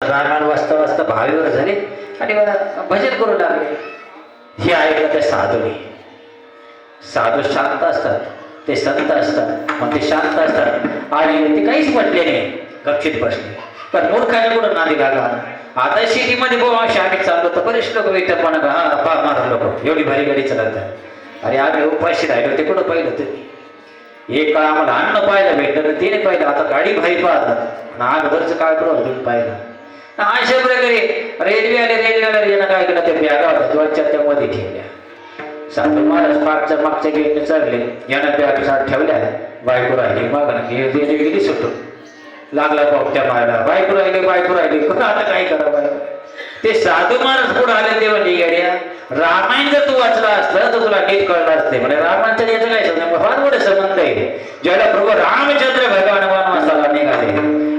रामायण वाचता वाचता भावीवर झाले आणि भजन करू लागले. हे ऐकलं ते साधूने. साधू शांत असतात ते संत असतात मग ते शांत असतात. आणि ते काहीच म्हटले नाही गपचित बसले. पण मूर्खाने कुठं नादी लागला. आता शेतीमध्ये बोवा आम्ही चाललो तर बरेच लोक विकतात पण हा पा मारा लोक एवढी भारी गाडी चालवतात. अरे आम्ही उपाशी राहिलो ते कुठं पाहिलं तुम्ही एक काळ आम्हाला अन्न पाहायला भेटलं तर तिने पाहिलं आता गाडी भारी पाहतात. आणि अगोदरचं काय करू तुम्ही पाहिलं? अशा प्रकारे रेल्वे आले रेल्वे आले यानं काय केलं ते बॅगा होत्या दोनच्या त्या मध्ये ठेवल्या. सांगतो महाराज मागच्या मागच्या गेटने चढले. यानं बॅग साठ ठेवल्या. बायको राहिली मग रेल्वे गेली सुटून लागला पावट्या मारायला. बायको राहिली बायको राहिली कुठं आता काय करावं ते साधू महाराज पुढे आले ते म्हणजे निघाड्या? रामायण जर तू वाचला असतं तर तुला नीट कळलं असते. म्हणजे रामांचं याचं काय संबंध? फार मोठे संबंध आहे. ज्याला प्रभू रामचंद्र भगवान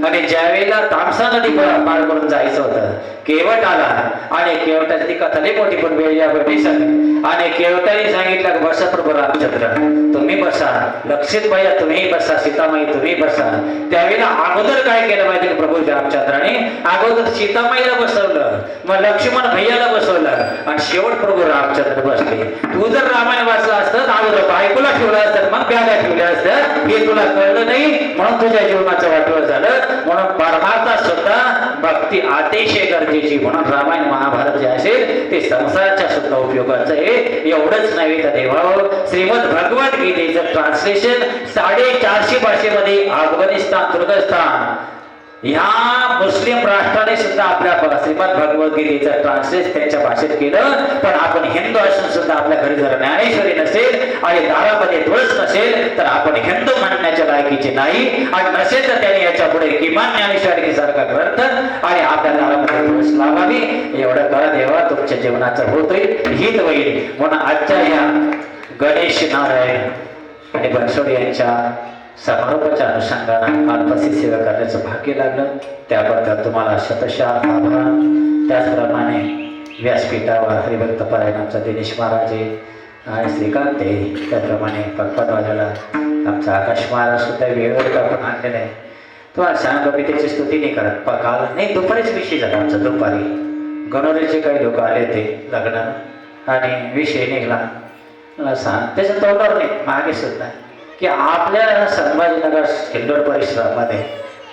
आणि ज्यावेळेला तापसा नदी पार करून जायचं होतं केवट आला आणि केवटाची ती कथा लई मोठी पण वेळ या सांगितली आणि केवटाने सांगितलं बसा प्रभू रामचंद्र तुम्ही बसा. लक्षित भैया तुम्ही बसा. सीतामाई तुम्ही बसा. त्यावेळेला अगोदर काय केलं पाहिजे प्रभू रामचंद्राने? अगोदर सीतामाईला बसवलं. मग लक्ष्मण भैयाला बसवलं. आणि शेवट प्रभू रामचंद्र बसले. तू जर रामायण वाचलं असतं अगोदर बायकोला ठेवलं असतं मग बॅगा ठेवल्या असतं. हे तुला कळलं नाही म्हणून तुझ्या जीवनाचं वाटवं झालं. म्हणून परमार्था सुद्धा भक्ती अतिशय गरजेची. म्हणून रामायण महाभारत जे असेल ते संसाराच्या सुद्धा उपयोगाचं आहे. एवढंच नव्हे तर देवा श्रीमद भगवद्गीतेचं ट्रान्सलेशन साडेचारशे भाषेमध्ये अफगाणिस्तान तुर्कस्तान ह्या मुस्लिम राष्ट्राने सुद्धा आपल्या श्रीमद भगवद्गीतेचं ट्रान्सलेट त्यांच्या भाषेत केलं पण आपण हिंदू असून सुद्धा आपल्या घरी जर ज्ञानेश्वरी नसेल आणि दारामध्ये ध्वज नसेल तर आपण हिंदू म्हणण्याच्या लायकीचे नाही. आणि नसेल तर त्याने याच्यापुढे किमान ज्ञानेश्वरी सारखा ग्रंथ आणि आपल्या दारामध्ये ध्वज लावावी. एवढं करा देवा तुमच्या जीवनाचं होत होईल हित होईल म्हणून आजच्या या गणेश नारायण आणि बनसोड यांच्या समारोपाच्या अनुषंगानं अल्पसी सेवा करण्याचं भाग्य लागलं. त्याबद्दल तुम्हाला शतशा आभार. त्याचप्रमाणे व्यासपीठावर हरिभक्त परायणांचा दिनेश महाराजे आणि श्रीकांत आहे. त्याप्रमाणे पटपटवाजाला आमचा आकाश महाराज सुद्धा वेळेवर आपण आणलेला आहे. तुम्हाला सांगतो मी त्याची स्तुती नाही करत. पण काल नाही दुपारीच विषय झाला आमचा दुपारी. गणोरीचे काही लोक आले होते लग्नाला. आणि विषय निघाला. मला सांग त्याच्या तोंडावर नाही मागे सुद्धा. की आपल्या संभाजीनगर किल्लोड परिसरामध्ये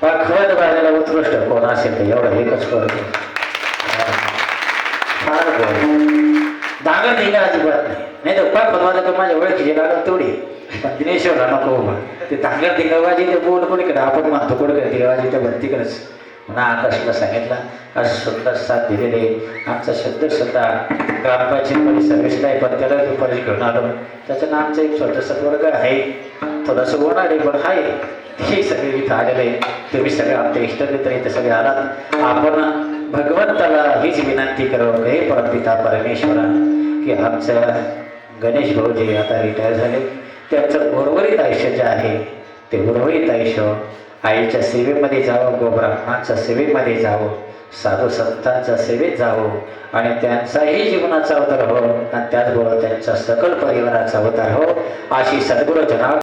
पखवत बाजाला उत्कृष्ट कोण असेल तर एवढं एकच करतो फार दागर डांगर अजिबात नाही. नाही तर पाच पदवाजा तर माझ्या ओळखीची लागत तेवढी. पण दिनेश्वरला नको ते दागर दिंगावाजी ते बोल कोणीकडे आपण मानतो कोणीकडे दिगावाजी त्या भरतीकडेच म्हणून आकाशला सांगितलं आज सुंदर साथ दिलेले आमचा शब्द सुद्धा ग्रामपंचायत परिसर आहे पण त्याला दुपारी घेऊन आलो. त्याचं नामचं एक छोटंसं वर्ग आहे. थोडंसं होणार आहे पण आहे. हे सगळे इथं आलेले तुम्ही सगळे आमचे इष्टमित्र इथे सगळे आलात. आपण भगवंताला हीच विनंती करू हे परमपिता परमेश्वरा की आमचं गणेश भाऊजी आता रिटायर झाले. त्यांचं उर्वरित आयुष्य जे आहे ते उर्वरित आयुष्य आईच्या सेवेमध्ये जावं गोब्राह्मणांच्या सेवेमध्ये जावं साधू संतांच्या सेवेत जावं आणि त्यांचाही जीवनाचा अवतार हो आणि त्याचबरोबर त्यांच्या सकल परिवाराचा अवतार हो अशी सद्गुरु जना